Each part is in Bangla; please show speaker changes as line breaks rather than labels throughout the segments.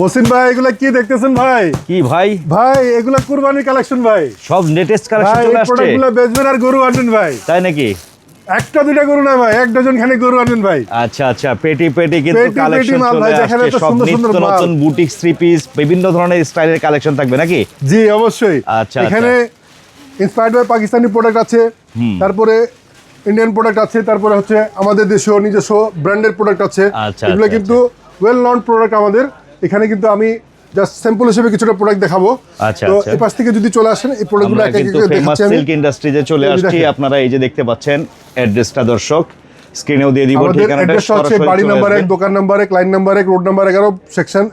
মসিন ভাই এগুলা কি দেখতেছেন ভাই?
কি ভাই?
ভাই এগুলা কুরবানির কালেকশন ভাই।
সব লেটেস্ট কালেকশন চলে আসছে।
প্রোডাক্টগুলো বেচবেন আর গরু আনবেন ভাই।
তাই নাকি?
একটা দুইটা গরু না ভাই এক ডজন খানে গরু আনবেন ভাই।
আচ্ছা আচ্ছা পেটি পেটি কিন্তু কালেকশন চলে আসছে। সব নিত্য নতুন বুটিক থ্রি পিস বিভিন্ন ধরনের স্টাইলের কালেকশন থাকবে নাকি?
জি অবশ্যই।
আচ্ছা,
এখানে ইন্সপায়ার্ড বাই পাকিস্তানি প্রোডাক্ট আছে। তারপরে ইন্ডিয়ান প্রোডাক্ট আছে তারপরে হচ্ছে আমাদের দেশীয় নিজস্ব ব্র্যান্ডের প্রোডাক্ট আছে।
আচ্ছা,
এগুলো
আচ্ছা,
কিন্তু ওয়েল নন প্রোডাক্ট আমাদের। এখানে কিন্তু আমি জাস্ট স্যাম্পল হিসেবে কিছুটা প্রোডাক্ট দেখাবো।
আচ্ছা,
তো
আচ্ছা।
এই পাশ থেকে যদি চলে আসেন এই প্রোডাক্টগুলো এক এক করে দেখাচ্ছি আমি।
সিল্ক ইন্ডাস্ট্রিজে চলে আসছি। আপনারা এই যে দেখতে পাচ্ছেন অ্যাড্রেসটা দর্শক স্ক্রিনেও দিয়ে দিব ঠিকানাটা সরাসরি
বাড়ি নাম্বার এক
আসবেন।
দোকান নাম্বার এক লাইন নাম্বার এক রোড নাম্বার এগারো সেকশন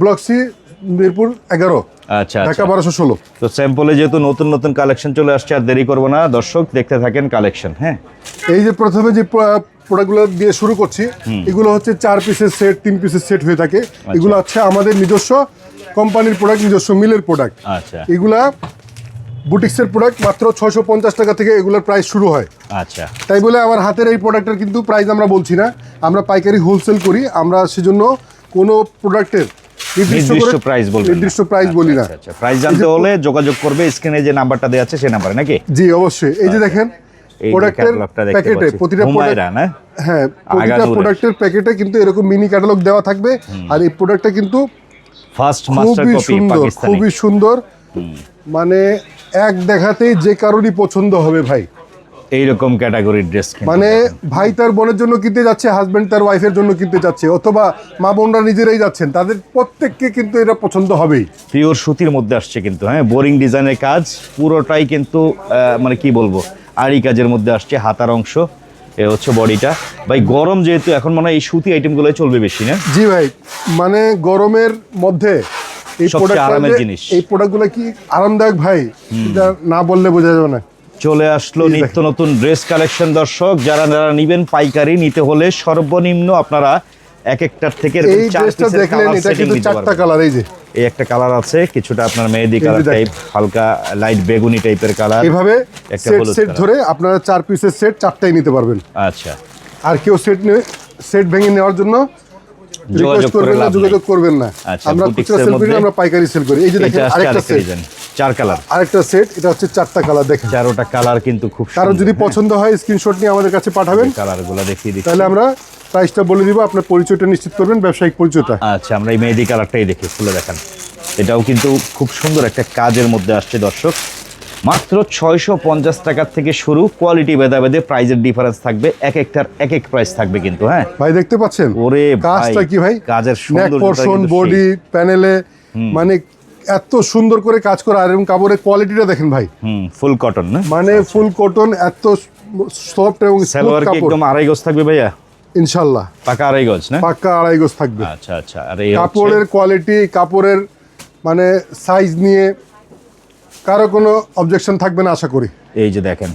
ব্লক সি মিরপুর এগারো
আচ্ছা
ঢাকা
আচ্ছা
বারোশো ষোলো।
তো স্যাম্পলে যেহেতু নতুন নতুন কালেকশন চলে আসছে আর দেরি করব না দর্শক দেখতে থাকেন কালেকশন হ্যাঁ।
এই যে প্রথমে যে প্রোডাক্টগুলো দিয়ে শুরু করছি। এগুলো হচ্ছে চার পিসের সেট তিন পিসের সেট হয়ে থাকে। এগুলো হচ্ছে আমাদের নিজস্ব কোম্পানির প্রোডাক্ট নিজস্ব মিলের প্রোডাক্ট।
আচ্ছা।
এগুলা বুটিক্সের প্রোডাক্ট মাত্র ছয়শো পঞ্চাশ টাকা থেকে এগুলোর প্রাইস শুরু হয়।
আচ্ছা।
তাই বলে আমার হাতের এই প্রোডাক্টের কিন্তু প্রাইস আমরা বলছি না। আমরা পাইকারি হোলসেল করি। আমরা সেজন্য কোনো প্রোডাক্টের
নির্দিষ্ট প্রাইস বলবেন
নির্দিষ্ট প্রাইস বলি না।
আচ্ছা, আচ্ছা। প্রাইস জানতে হলে যোগাযোগ করবে। স্ক্রিনে যে নাম্বারটা দেওয়া আছে সেই নাম্বারে নাকি?
জি অবশ্যই। এই যে দেখেন
আচ্ছা।
প্রোডাক্টের প্যাকেটে প্রতিটা প্রোডাক্ট হ্যাঁ প্রতিটা প্রোডাক্টের প্যাকেটে কিন্তু এরকম মিনি ক্যাটালগ দেওয়া থাকবে। আর এই প্রোডাক্টটা কিন্তু
ফার্স্ট মাস্টার
খুবই
কপি
সুন্দর
পাকিস্তানি।
খুবই সুন্দর। মানে এক দেখাতেই যে কারোরই পছন্দ হবে ভাই।
এইরকম ক্যাটাগরির ড্রেস
মানে ভাই তার বোনের জন্য কিনতে যাচ্ছে হাজবেন্ড তার ওয়াইফের জন্য কিনতে যাচ্ছে অথবা মা বোনরা নিজেরাই যাচ্ছেন তাদের প্রত্যেককে কিন্তু এটা পছন্দ হবেই।
পিওর সুতির মধ্যে আসছে কিন্তু হ্যাঁ বোরিং ডিজাইনের কাজ পুরোটাই কিন্তু মানে কি বলব আড়ি কাজের মধ্যে আসছে হাতার অংশ এ হচ্ছে বডিটা। ভাই গরম যেহেতু এখন মনে হয় এই সুতি আইটেমগুলো চলবে বেশি না?
জি ভাই মানে গরমের মধ্যে এই প্রোডাক্ট
আরামের জিনিস।
এই প্রোডাক্টগুলো কি আরামদায়ক ভাই? এটা না বললে বোঝা যাবে না।
চলে আসলো নিত্য নতুন ড্রেস কালেকশন দর্শক যারা যারা নিবেন পাইকারি নিতে হলে সর্বনিম্ন আপনারা এক একটার থেকে এরকম চার
দেখলেন এটা কিন্তু চারটা
পারবেন।
কালার এই যে।
এই একটা কালার আছে কিছুটা আপনার মেহেদি কালার টাইপ হালকা লাইট বেগুনি টাইপের কালার
এইভাবে
একটা
সেট সেট ধরে আপনারা চার পিসের সেট চারটাই নিতে পারবেন।
আচ্ছা।
আর কেউ সেট সেট ভেঙে নেওয়ার জন্য
যোগাযোগ
করবেন না যোগাযোগ করবেন না। আমরা খুচরা সেল করি আমরা পাইকারি সেল করি। এই যে দেখেন আরেকটা সেট
চার কালার
আরেকটা সেট এটা হচ্ছে চারটা কালার দেখেন।
চারোটা কালার কিন্তু খুব
কারও
সুন্দর,
যদি। পছন্দ হয় স্ক্রিনশট নিয়ে আমাদের কাছে পাঠাবেন।
কালারগুলো দেখিয়ে দিচ্ছি।
তাহলে আমরা প্রাইসটা বলে দিব আপনার পরিচয়টা নিশ্চিত করবেন ব্যবসায়িক পরিচয়টা।
আচ্ছা আমরা এই মেহেদি কালারটাই দেখি খুলে দেখান। এটাও কিন্তু খুব সুন্দর একটা কাজের মধ্যে আসছে দর্শক। মাত্র ছয়শো পঞ্চাশ টাকার থেকে শুরু কোয়ালিটি ভেদা ভেদে প্রাইজের ডিফারেন্স থাকবে এক একটার এক এক প্রাইস থাকবে কিন্তু হ্যাঁ?
ভাই দেখতে পাচ্ছেন?
ওরে
কাজটা কি ভাই?
কাজের
পোর্শন বডি প্যানেলে মানে এত সুন্দর করে কাজ করা আর এবং কাপড়ের কোয়ালিটিটা দেখেন ভাই।
হুম ফুল কটন না?
মানে ফুল কটন এত সফট এবং
সালোয়ার কি একদম আড়াই গজ থাকবে ভাইয়া?
ইনশাল্লাহ।
পাকা আড়াই গজ না?
পাক্কা আড়াই গজ থাকবে।
আচ্ছা আচ্ছা। আর এই
কাপড়ের কোয়ালিটি কাপড়ের মানে সাইজ নিয়ে কারও কোনো অবজেকশন থাকবে না আশা করি।
এই যে দেখেন।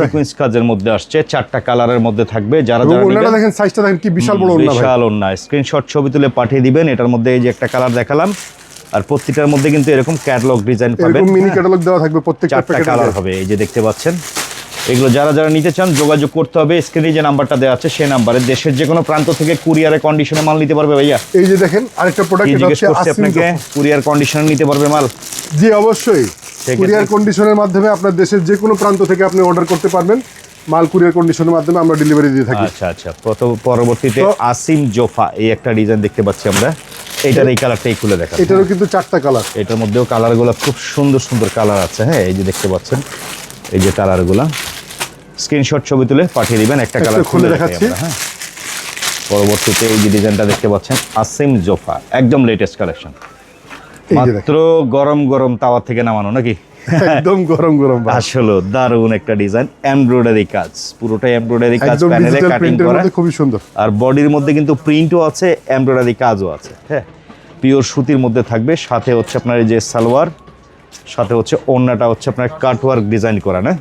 সিকোয়েন্স কাজের মধ্যে আসছে চারটা কালারের মধ্যে থাকবে। যারা যারা
ওনারা দেখেন সাইজটা দেখেন কি বিশাল বড় ওনা
বিশাল ওন্না স্ক্রিনশট ছবি তুলে পাঠিয়ে দিবেন এটার মধ্যে এই যে একটা কালার দেখালাম। আর প্রত্যেকটার মধ্যে কিন্তু এরকম ক্যাটালগ ডিজাইন পাবেন।
এরকম মিনি ক্যাটালগ দেওয়া থাকবে প্রত্যেকটা
চারটা
প্যাকেটে
কালার হবে এই যে দেখতে পাচ্ছেন। এগুলো যারা যারা নিতে চান যোগাযোগ করতে হবে। স্ক্রিনে যে নাম্বারটা দেওয়া আছে সেই নাম্বারে দেশের যে কোনো প্রান্ত থেকে কুরিয়ারে কন্ডিশনে মাল নিতে পারবে ভাইয়া।
এই যে দেখেন আরেকটা প্রোডাক্ট এটা
জিজ্ঞেস
হচ্ছে
করছি আপনাকে? কুরিয়ার কন্ডিশনে নিতে পারবে মাল?
জি অবশ্যই। কুরিয়ার কন্ডিশনের মাধ্যমে আপনার দেশের যে কোনো প্রান্ত থেকে আপনি অর্ডার করতে পারবেন। মাল কুরিয়ার কন্ডিশনের মাধ্যমে আমরা ডেলিভারি দিয়ে থাকি।
আচ্ছা আচ্ছা। পরবর্তীতে আসিম জোফা এই একটা ডিজাইন দেখতে পাচ্ছি আমরা। এটার এই কালারটাই খুলে দেখা
এটারও কিন্তু চারটা কালার
এটার মধ্যেও কালারগুলো খুব সুন্দর সুন্দর কালার আছে। হ্যাঁ এই যে দেখতে পাচ্ছেন এই যে কালারগুলো স্ক্রিনশট ছবি তুলে পাঠিয়ে দিবেন একটা কালার
খুলে দেখাচ্ছি।
হ্যাঁ। পরবর্তীতে এই যে ডিজাইনটা দেখতে পাচ্ছেন আসিম জোফা একদম লেটেস্ট কালেকশন মাত্র গরম গরম তাওয়া থেকে নামানো নাকি?
একদম গরম গরম।
আসলে দারুণ একটা ডিজাইন এমব্রয়ডারি কাজ পুরোটাই এমব্রয়ডারি কাজ প্যানেলে কাটিং করা।
খুবই সুন্দর।
আর বডির মধ্যে কিন্তু প্রিন্টও আছে এমব্রয়ডারি কাজও আছে হ্যাঁ? পিওর সুতির মধ্যে থাকবে সাথে হচ্ছে আপনার এই যে সালোয়ার সাথে হচ্ছে ওড়নাটা হচ্ছে আপনার কাটওয়ার্ক ডিজাইন করা না?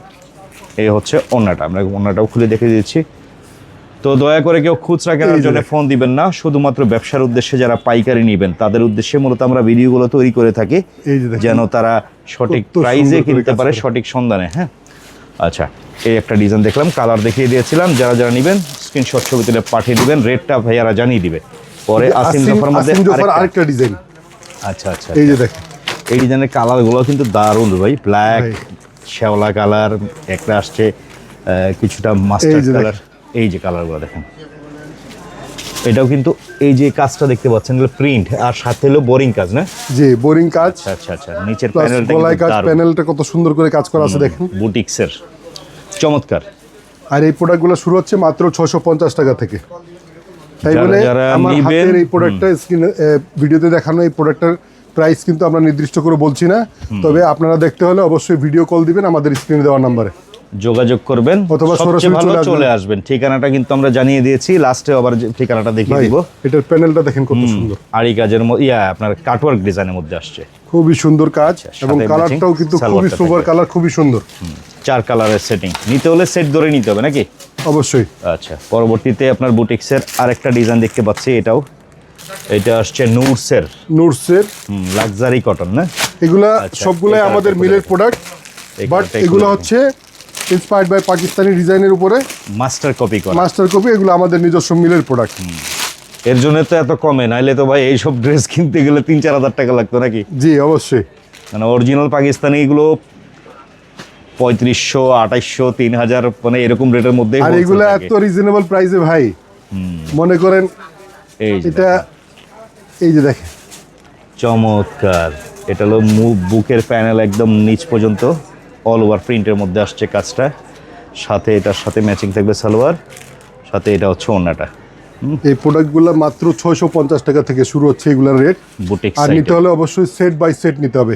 এই হচ্ছে ওড়নাটা আমরা ওড়নাটাও খুলে দেখে দিচ্ছি। তো দয়া করে কেউ খুচরা কেনার জন্য ফোন দিবেন না শুধুমাত্র ব্যবসার উদ্দেশ্যে যারা পাইকারি নেবেন তাদের উদ্দেশ্যে মূলত আমরা ভিডিওগুলো তৈরি করে থাকি। যেন তারা সঠিক প্রাইজে কিনতে পারে সঠিক সন্ধানে হ্যাঁ? আচ্ছা এই একটা ডিজাইন দেখলাম কালার দেখিয়ে দিয়েছিলাম যারা যারা নেবেন স্ক্রিনশট ছবি তুলে পাঠিয়ে দিবেন রেটটা ভাইয়ারা জানিয়ে দিবে। পরে আসিম জফার মধ্যে আরেকটা-
ডিজাইন।
আচ্ছা আচ্ছা
এই যে দেখেন।
এই ডিজাইনের কালারগুলো কিন্তু দারুণ ভাই ব্ল্যাক। শ্যাওলা কালার একটা আসছে কিছুটা মাস্টার কালার। এই যে কালারগুলো দেখেন। এটাও কিন্তু এই যে কাজটা দেখতে পাচ্ছেন প্রিন্ট আর সাথে হলো বোরিং কাজ না?
যে বোরিং কাজ।
আচ্ছা আচ্ছা নিচের
প্লাস
প্যানেলটা
গলায় কাজ প্যানেলটা কত সুন্দর করে কাজ করা আছে দেখেন।
বুটিক্সের চমৎকার।
আর এই প্রোডাক্টগুলো শুরু হচ্ছে মাত্র ছয়শো পঞ্চাশ টাকা থেকে। তাই বলে আমার হাতের এই প্রোডাক্টটা স্ক্রিনে ভিডিওতে দেখানো এই প্রোডাক্টের প্রাইস কিন্তু আমরা নির্দিষ্ট করে বলছি না। তবে আপনারা দেখতে হলে অবশ্যই ভিডিও কল দিবেন আমাদের স্ক্রিনে দেওয়া নাম্বারে
যোগাযোগ করবেন।
অথবা চলে আসবেন।
ঠিকানাটা কিন্তু আমরা জানিয়ে দিয়েছি। লাস্টে আবার ঠিকানাটা দেখিয়ে দিব।
এটার প্যানেলটা দেখেন কত সুন্দর।
আড়ি কাজের ইয়া আপনার কাটওয়ার্ক ডিজাইনের মধ্যে আসছে।
খুবই সুন্দর কাজ এবং কালারটাও কিন্তু খুবই সুপার কালার খুবই সুন্দর।
চার কালারের সেটিং নিতে হলে সেট ধরে নিতে হবে নাকি?
অবশ্যই।
আচ্ছা পরবর্তীতে আপনার বুটিক্সের আরেকটা ডিজাইন দেখতে পাচ্ছি এটাও। এটা আসছে নুটসের
নোটসের
লাক্সারি কটন না?
এগুলা
আচ্ছা,
সবগুলাই আমাদের মিলের প্রোডাক্ট বাট এগুলো হচ্ছে ইন্সপায়ার্ড বাই পাকিস্তানি ডিজাইনের উপরে
মাস্টার কপি করা।
মাস্টার কপি এগুলো আমাদের নিজস্ব মিলের
প্রোডাক্টের জন্য তো এত কমে নাইলে তো ভাই এইসব ড্রেস কিনতে গেলে তিন চার হাজার টাকা লাগতো নাকি?
জি অবশ্যই।
মানে অরিজিনাল পাকিস্তানি এগুলো পঁয়ত্রিশশো আঠাইশশো তিন হাজার মানে এরকম রেটের মধ্যে
আর এগুলো এত রিজনেবল প্রাইসে ভাই। মনে করেন এটা এই যে দেখেন।
চমৎকার। এটা হলো মুভ বুকের প্যানেল একদম নিচ পর্যন্ত। অল ওভার প্রিন্টের মধ্যে আসছে কাজটা। সাথে এটার সাথে ম্যাচিং থাকবে সালোয়ার সাথে এটা হচ্ছে ওড়নাটা।
এই প্রোডাক্টগুলো মাত্র ছয়শো পঞ্চাশ টাকা থেকে শুরু হচ্ছে এগুলোর রেট আর নিতে হলে অবশ্যই সেট বাই সেট নিতে হবে।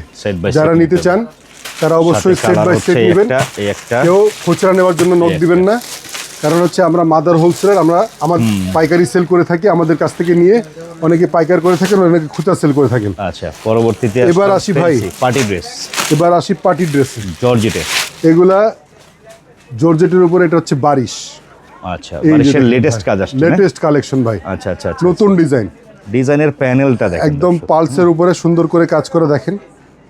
যারা
নিতে
চান তারা অবশ্যই সেট বাই সেট নেবেন। কেউ খুচরা নেওয়ার জন্য নোট দিবেন না। কারণ হচ্ছে আমরা মাদার হোলসেলার আমরা আমার পাইকারি সেল করে থাকি আমাদের কাছ থেকে নিয়ে। অনেকে পাইকার করে থাকেন অনেকে খুচরা সেল করে থাকেন।
আচ্ছা পরবর্তীতে
এবার আসি ভাই।
পার্টি ড্রেস
এবার আসি পার্টি ড্রেস
জর্জেটে।
এগুলা জর্জেটের উপরে এটা হচ্ছে বারিশ।
আচ্ছা বারিশের লেটেস্ট কাজ আসছে
লেটেস্ট কালেকশন ভাই।
আচ্ছা আচ্ছা আচ্ছা
নতুন ডিজাইন
ডিজাইনের প্যানেলটা দেখেন
একদম পালসের উপরে সুন্দর করে কাজ করে দেখেন।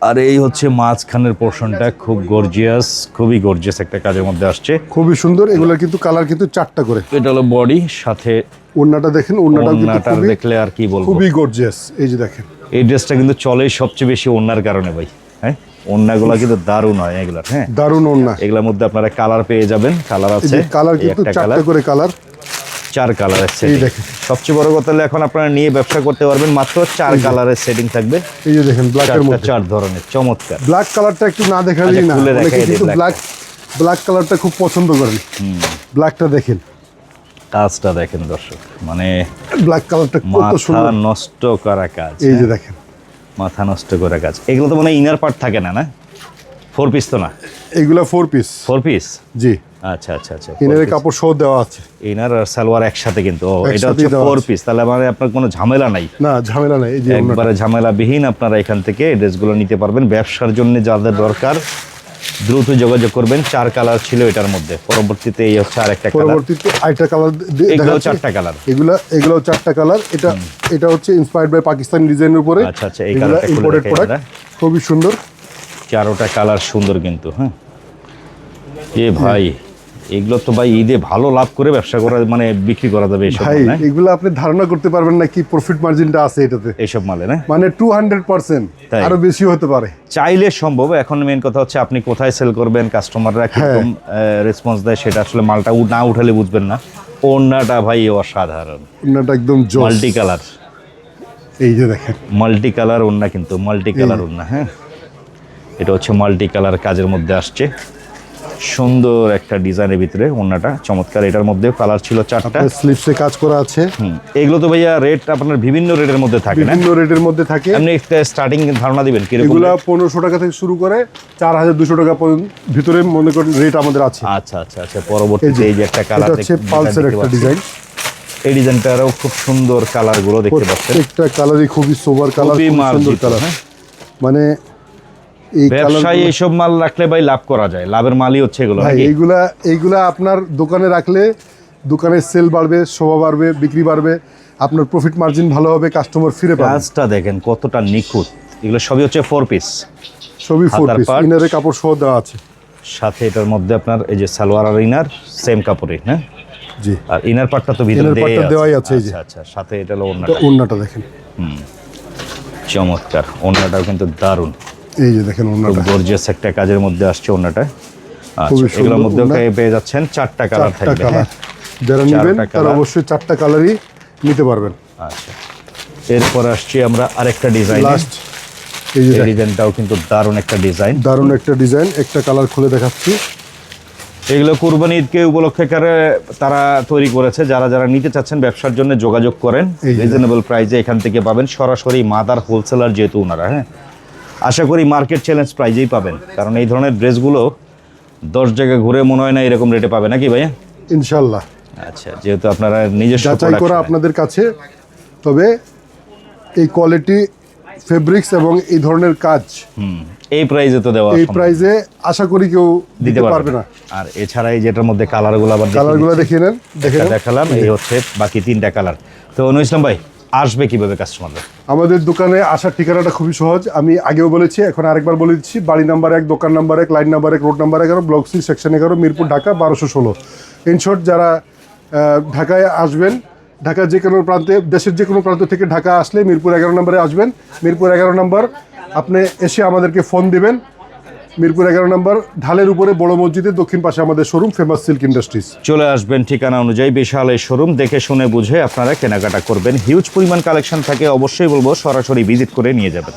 আর এই হচ্ছে মাঝখানের পোর্শনটা খুব গর্জিয়াস খুবই গর্জিয়াস একটা কাজের মধ্যে আসছে।
খুবই সুন্দর এগুলোর কিন্তু কালার কিন্তু চারটা করে।
এটা হলো বডি সাথে
ওড়নাটা দেখেন ওড়নাটাও কিন্তু
ওন্নাটা দেখলে আর কি বলব?
খুবই গর্জিয়াস এই যে দেখেন।
এই ড্রেসটা কিন্তু চলে সবচেয়ে বেশি ওন্নার কারণে ভাই হ্যাঁ? ওন্নাগুলো কিন্তু দারুণ হয় এগুলার হ্যাঁ?
দারুণ ওড়না।
এগুলোর মধ্যে আপনারা কালার পেয়ে যাবেন কালার আছে
কালার কিন্তু চারটা করে কালার
চার সেটিং
দেখেন।
সবচেয়ে বড় কথা হলো এখন আপনারা নিয়ে ব্যবসা করতে পারবেন মাত্র চার কালারের সেটিং থাকবে।
এই যে দেখেন ব্ল্যাকের মধ্যে।
চার ধরনের চমৎকার।
ব্ল্যাক কালারটা একটু না দেখালেই
আচ্ছা,
না
খুলে
অনেকে কিন্তু ব্ল্যাক ব্ল্যাক কালারটা খুব পছন্দ করেন। ব্ল্যাকটা দেখেন।
কাজটা দেখেন দর্শক মানে
ব্ল্যাক কালারটা কত সুন্দর।
নষ্ট করা কাজ
এই যে
হ্যাঁ?
দেখেন।
মাথা নষ্ট করা কাজ। এগুলো তো মানে ইনার পার্ট থাকে না না? ফোর পিস তো না?
এগুলা ফোর পিস
ফোর পিস
জি।
আচ্ছা আচ্ছা আচ্ছা।
ইনারের কাপড় সহ দেওয়া আছে।
ইনার আর সালোয়ার একসাথে কিন্তু। ও, এটা হচ্ছে ফোর পিস তাহলে মানে আপনার কোনো ঝামেলা নাই।
না ঝামেলা নাই এই যে
একবারে ঝামেলাবিহীন আপনারা এখান থেকে ড্রেসগুলো নিতে পারবেন। ব্যবসার জন্য যাদের দরকার দ্রুত যোগাযোগ করবেন। চার কালার ছিল এটার মধ্যে। পরবর্তীতে এই হচ্ছে আর একটা
পরবর্তীতে আরেকটা কালার
এগুলো চারটা কালার।
এগুলা এগুলো চারটা কালার। এটা এটা হচ্ছে ইন্সপায়ার্ড বাই পাকিস্তানি ডিজাইনের উপরে।
আচ্ছা, আচ্ছা, এই কালারটা
ইম্পোর্টেড প্রোডাক্ট খুবই সুন্দর।
চারোটা কালার সুন্দর কিন্তু হ্যাঁ। এ ভাই এগুলো তো ভাই ঈদে ভালো লাভ করে ব্যবসা করা মানে বিক্রি করা যাবে এইসব
ভাই? এগুলো আপনি ধারণা করতে পারবেন না কি প্রফিট মার্জিনটা আছে এটাতে।
এইসব মালে না?
মানে টু হান্ড্রেড পার্সেন্ট আরও বেশি হতে পারে।
চাইলে সম্ভব এখন মেন কথা হচ্ছে আপনি কোথায় সেল করবেন কাস্টমাররা কীরকম রেসপন্স দেয় সেটা আসলে মালটা না উঠালে বুঝবেন না। ওড়নাটা ভাই অসাধারণ।
ওড়নাটা একদম
মাল্টি কালার
এই যে দেখেন।
মাল্টি কালার ওড়না কিন্তু মাল্টি কালার ওড়না হ্যাঁ? এটা হচ্ছে মাল্টি কালার কাজের মধ্যে আসছে। সুন্দর একটা ডিজাইনের ভিতরে ওড়নাটা চমৎকার। এটার মধ্যে কালার ছিল চারটা।
স্লিপসে কাজ করা আছে।
এগুলো তো ভাইয়া রেট আপনার বিভিন্ন রেটের মধ্যে থাকে না?
বিভিন্ন রেটের মধ্যে থাকে।
আপনি একটা স্টার্টিং ধারণা দিবেন কীরকম
এগুলা
rate?
পনেরোশো টাকা থেকে শুরু করে চার হাজার দুশো টাকা পর্যন্ত ভিতরে মনে করেন রেট আমাদের আছে।
আচ্ছা আচ্ছা আচ্ছা। পরবর্তীতে এই যে একটা কালার
এটা হচ্ছে পালসের একটা ডিজাইন
এই ডিজাইনটারও খুব সুন্দর কালারগুলো দেখতে পাচ্ছেন।
প্রত্যেকটা কালারই খুবই সোবার কালার খুব সুন্দর কালার
হ্যাঁ।
মানে
ব্যবসায় এইসব মাল রাখলে ভাই লাভ করা যায়। লাভের মালই হচ্ছে এগুলো
এইগুলা এইগুলা আপনার দোকানে রাখলে দোকানের সেল বাড়বে শোভা বাড়বে বিক্রি বাড়বে আপনার প্রফিট মার্জিন ভালো হবে কাস্টমার ফিরে পাবে।
কাজটা দেখেন কতটা নিখুঁত। এগুলো সবই হচ্ছে ফোর পিস
সবই ফোর পিস ইনারে কাপড় সহ দেওয়া আছে।
সাথে এটার মধ্যে আপনার এই যে সালোয়ার আর ইনার সেম কাপড়ে হ্যাঁ?
জি।
আর ইনার পার্টটা তো ভিতরে
দেওয়াই আছে, এই যে।
আচ্ছা আচ্ছা সাথে এটা হলো ওন্নাটা
ওন্নাটা দেখেন।
চমৎকার। ওন্নাটাও কিন্তু দারুণ।
এই যে দেখেন
খুব গর্জিয়াস একটা কাজের মধ্যে আসছে ওন্নাটা আচ্ছা এগুলোর
ওড়না।
পেয়ে- যাচ্ছেন? চারটা কালার থাকবে হ্যাঁ?
যারা নেবেন তারা অবশ্যই চারটা কালারই নিতে পারবেন।
আচ্ছা। এরপর আসছি আমরা আরেকটা ডিজাইন
লাস্ট এই যে
ডিজাইনটাও কিন্তু দারুণ একটা ডিজাইন
দারুণ একটা ডিজাইন একটা কালার খুলে দেখাচ্ছি।
এগুলো কুরবানি ঈদকে উপলক্ষে করে তারা তৈরি করেছে। যারা যারা নিতে চাচ্ছেন ব্যবসার জন্য যোগাযোগ করেন। রিজনেবল প্রাইসে এখান থেকে পাবেন। সরাসরি মাদার হোলসেলার যেহেতু ওনারা হ্যাঁ? আশা করি মার্কেট চ্যালেঞ্জ প্রাইজেই পাবেন। কারণ এই ধরনের ড্রেসগুলো দশ জায়গায় ঘুরে মনে হয় না এরকম রেটে পাবে নাকি ভাইয়া?
ইনশাল্লাহ।
আচ্ছা যেহেতু আপনারা নিজস্ব
যাচাই করা আপনাদের কাছে। তবে এই কোয়ালিটি ফেব্রিক্স এবং এই ধরনের কাজ
এই প্রাইজে তো দেওয়া
এই প্রাইজে আশা করি কেউ দিতে পারবে। না।
আর এছাড়া এই যেটার মধ্যে কালারগুলো আবার
কালারগুলো নেন দেখে নেন।
দেখালাম এই হচ্ছে বাকি তিনটা কালার তো অনু ইসলাম ভাই আসবে কীভাবে কাস্টমাররা
আমাদের দোকানে আসার ঠিকানাটা খুবই সহজ। আমি আগেও বলেছি এখন আরেকবার বলে দিচ্ছি বাড়ি নাম্বার এক দোকান নাম্বার এক লাইন নাম্বার এক রোড নাম্বার এগারো ব্লক সি সেকশন এগারো মিরপুর ঢাকা বারোশো ষোলো। ইনশর্ট যারা ঢাকায় আসবেন ঢাকার যে কোনো প্রান্তে দেশের যে কোনো প্রান্ত থেকে ঢাকা আসলে মিরপুর এগারো নম্বরে আসবেন। মিরপুর এগারো নম্বর আপনি এসে আমাদেরকে ফোন দিবেন। মিরপুর এগারো নম্বর, ঢালের উপরে বড় মসজিদের দক্ষিণ পাশে আমাদের শোরুম ফেমাস সিল্ক ইন্ডাস্ট্রিজ
চলে আসবেন ঠিকানা অনুযায়ী বিশাল এই শোরুম, দেখে শুনে বুঝে আপনারা কেনাকাটা করবেন। হিউজ পরিমাণ কালেকশন থাকে, অবশ্যই বলব, সরাসরি ভিজিট করে নিয়ে যাবেন।